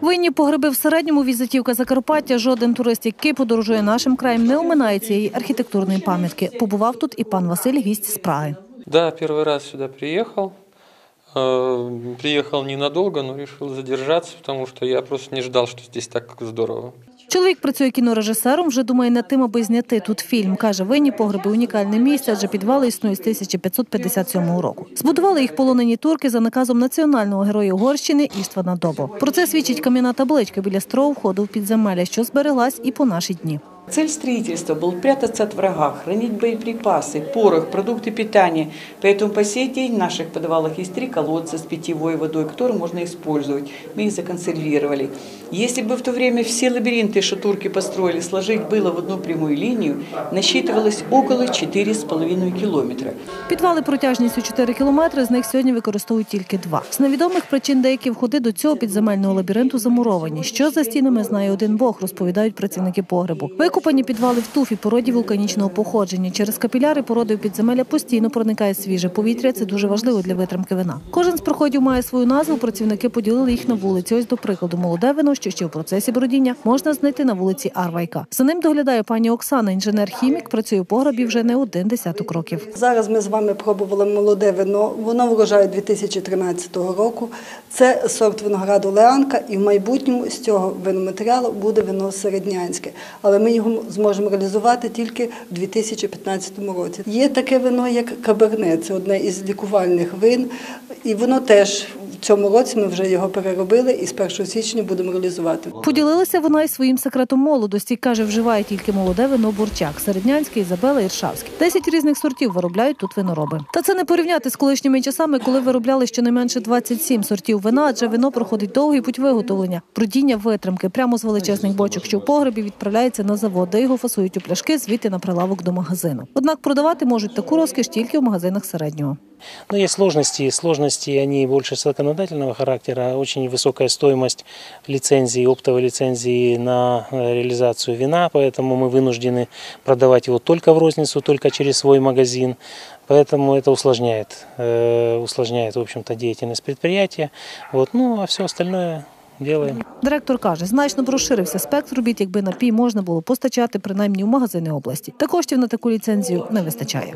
Винні погреби в середньому візитівка Закарпаття. Жоден турист, який подорожує нашим краєм, не оминає цієї архітектурної пам'ятки. Побував тут і пан Василь, гість з Праги. Да, перший раз сюди приїхав, приїхав Приехал ненадолго, но решил задержаться, потому что я просто не ждал, что здесь так здорово. Чоловік працює кінорежисером, вже думає над тим, аби зняти тут фільм. Каже, винні погреби унікальне місце, адже підвали існують з 1557 року. Збудували їх полонені турки за наказом національного героя Угорщини Іштвана Добо. Про це свідчить кам'яна табличка біля строго входу в підземелля, що збереглась і по наші дні. Цель строительства был прятаться от врага, хранить боеприпасы, порох, продукты питания. Поэтому по сей день в наших подвалах есть три колодца с питьевой водой, которые можно использовать. Мы их законсервировали. Если бы в то время все лабиринты, что турки построили, сложить было в одну прямую линию, насчитывалось около 4,5 километра. Підвали протяжністю 4 кілометри, з них сьогодні використовують тільки два. З невідомих причин деякі входи до цього підземельного лабіринту замуровані. Що за стінами знає один Бог, розповідають працівники погребу. Викопані підвали в туфі породі вулканічного походження. Через капіляри породи в підземелля постійно проникає свіже повітря. Це дуже важливо для витримки вина. Кожен з проходів має свою назву. Працівники поділили їх на вулиці. Ось до прикладу, молоде вино, що ще в процесі бродіння, можна знайти на вулиці Арвайка. За ним доглядає пані Оксана, інженер-хімік, працює у погребі вже не один десяток років. Зараз ми з вами пробували молоде вино. Воно врожаю 2013 року. Це сорт винограду Леанка, і в майбутньому з цього виноматеріалу буде вино середнянське. Але ми його зможемо реалізувати тільки в 2015 році. Є таке вино, як каберне, це одне із лікувальних вин, і воно теж цьому році ми вже його переробили і з 1 січня будемо реалізувати. Поділилася вона і своїм секретом молодості. Каже, вживає тільки молоде вино бурчак, середнянське, Ізабела, Іршавське. Десять різних сортів виробляють тут винороби. Та це не порівняти з колишніми часами, коли виробляли щонайменше 27 сортів вина, адже вино проходить довгий путь виготовлення, бродіння витримки. Прямо з величезних бочок, що в погребі відправляється на завод, де його фасують у пляшки, звідти на прилавок до магазину. Однак продавати можуть таку розкіш тільки в магазинах середнього. Но есть сложности. Сложности, они больше законодательного характера. Очень высокая стоимость лицензии, оптовой лицензии на э, реализацию вина, поэтому мы вынуждены продавать его только в розницу, только через свой магазин. Поэтому это усложняет, э, усложняет, в общем-то, деятельность предприятия. Вот. Ну, а все остальное делаем. Директор каже, значно б розширився спектр робіт, якби напій можна було постачати принаймні в магазини області. Та коштів на таку ліцензію не вистачає.